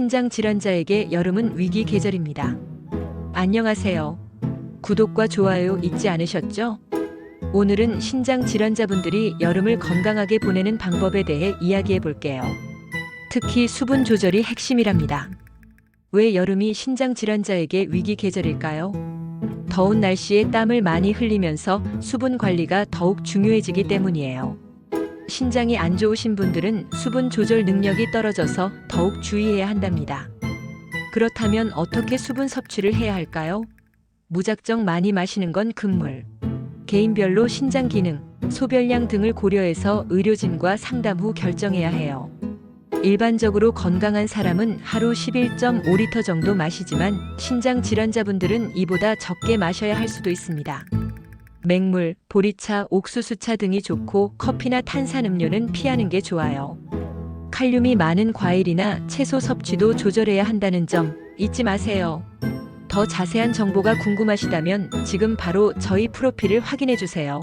신장 질환자에게 여름은 위기 계절입니다. 안녕하세요. 구독과 좋아요 잊지 않으셨죠? 오늘은 신장 질환자분들이 여름을 건강하게 보내는 방법에 대해 이야기해 볼게요. 특히 수분 조절이 핵심이랍니다. 왜 여름이 신장 질환자에게 위기 계절일까요? 더운 날씨에 땀을 많이 흘리면서 수분 관리가 더욱 중요해지기 때문이에요. 신장이 안 좋으신 분들은 수분 조절 능력이 떨어져서 더욱 주의해야 한답니다. 그렇다면 어떻게 수분 섭취를 해야 할까요? 무작정 많이 마시는 건 금물. 개인별로 신장 기능, 소변량 등을 고려해서 의료진과 상담 후 결정해야 해요. 일반적으로 건강한 사람은 하루 11.5리터 정도 마시지만 신장 질환자분들은 이보다 적게 마셔야 할 수도 있습니다. 맹물, 보리차, 옥수수차 등이 좋고 커피나 탄산음료는 피하는 게 좋아요. 칼륨이 많은 과일이나 채소 섭취도 조절해야 한다는 점 잊지 마세요. 더 자세한 정보가 궁금하시다면 지금 바로 저희 프로필을 확인해 주세요.